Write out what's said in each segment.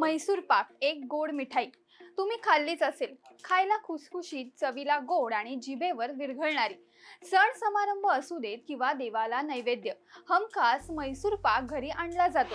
म्हैसूर पाक एक गोड मिठाई. तुम्ही खाल्लीच असेल. खायला खुसखुशीत चवीला गोड आणि जिभेवर विरघळणारी. सण समारंभ असू देत किंवा देवाला नैवेद्य हमखास मैसूर पाक घरी आणला जातो.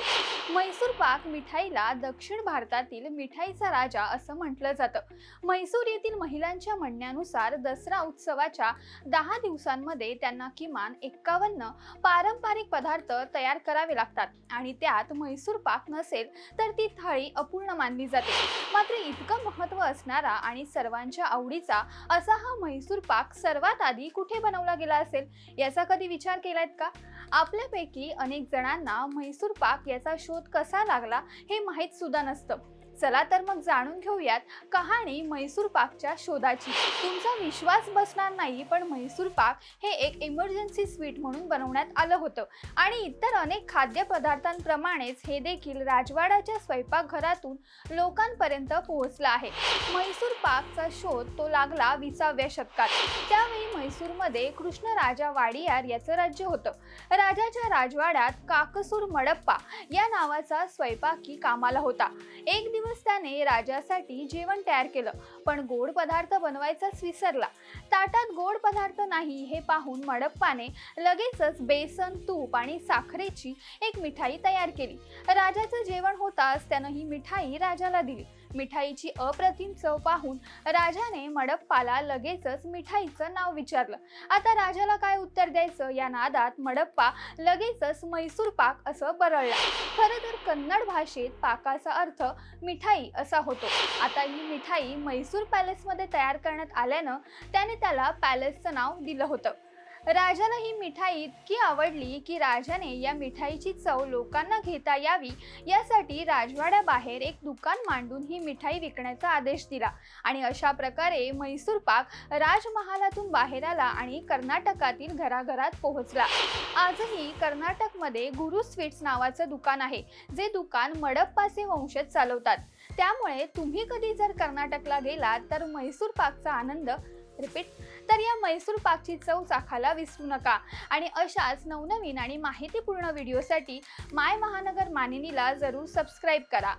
मैसूर पाक मिठाईला दक्षिण भारतातील मिठाईचा राजा असं म्हटलं जातं. म्हैसूर येथील महिलांच्या म्हणण्यानुसार दसरा उत्सवाच्या दहा दिवसांमध्ये त्यांना किमान एक्कावन्न पारंपरिक पदार्थ तयार करावे लागतात आणि त्यात मैसूर पाक नसेल तर ती थाळी अपूर्ण मानली जाते. मात्र इतकं महत्त्व असणारा आणि सर्वांच्या आवडीचा असा हा म्हैसूर पाक सर्वात आधी कुठे बनवला गेला असेल? याचा कधी विचार केलायत का? आपल्यापैकी अनेक जणांना म्हैसूर पाक याचा शोध कसा लागला हे माहीत सुद्धा नसतं. चला तर मग जाणून घेऊयात कहाणी म्हैसूर पाकच्या शोधाची. तुमचा विश्वास बसणार नाही पण म्हैसूर पाक हे एक इमर्जन्सी स्वीट म्हणून बनवण्यात आलं होतं. आणि इतर अनेक खाद्यपदार्थांप्रमाणेच हे देखील राजवाड्याच्या स्वयंपाकघरातून लोकांपर्यंत पोहोचला आहे. म्हैसूर पाकचा शोध तो लागला विसाव्या शतकात. त्यावेळी म्हैसूरमध्ये कृष्णराजा वाडियार याचं राज्य होतं. राजाच्या राजवाड्यात काकसूर मडप्पा या नावाचा स्वयंपाकी कामाला होता. एक दिवस त्याने राजासाठी जेवण तयार केलं पण गोड पदार्थ बनवायचाच विसरला. ताटात गोड पदार्थ नाही हे पाहून मडप्पाने लगेचच बेसन तूप आणि साखरेची एक मिठाई तयार केली. राजाचं जेवण होताच त्यानं ही मिठाई राजाला दिली. मिठाईची अप्रतिम चव पाहून राजाने मडप्पाला लगेचच मिठाईचं नाव विचारलं. आता राजाला काय उत्तर द्यायचं? या नादात मडप्पा लगेचच मैसूर पाक असं बरळला. खरं तर कन्नड भाषेत पाकाचा अर्थ मिठाई असा होतो. आता ही मिठाई म्हैसूर पॅलेसमध्ये तयार करण्यात आल्यानं त्याने त्याला पॅलेसचं नाव दिलं होतं. राजाला ही मिठाई इतकी आवडली की राजाने या मिठाईची चव लोकांना घेता यावी. यासाठी राजवाड्याबाहेर एक दुकान मांडून ही मिठाई विकण्याचा आदेश दिला. आणि अशा प्रकारे म्हैसूर पाक राजमहालातून बाहेर आला आणि कर्नाटकातील घराघरात पोहोचला. आजही कर्नाटकमध्ये गुरु स्वीट्स नावाचं दुकान आहे जे दुकान मडप्पाचे वंशज चालवतात. त्यामुळे तुम्ही कधी जर कर्नाटकला गेलात तर म्हैसूर पाकचा आनंद रिपीट. तर या मैसूर पाकची चव चाखायला विसरू नका. आणि अशाच नवनवीन आणि माहितीपूर्ण व्हिडिओसाठी माय महानगर मानिनीला जरूर सबस्क्राईब करा.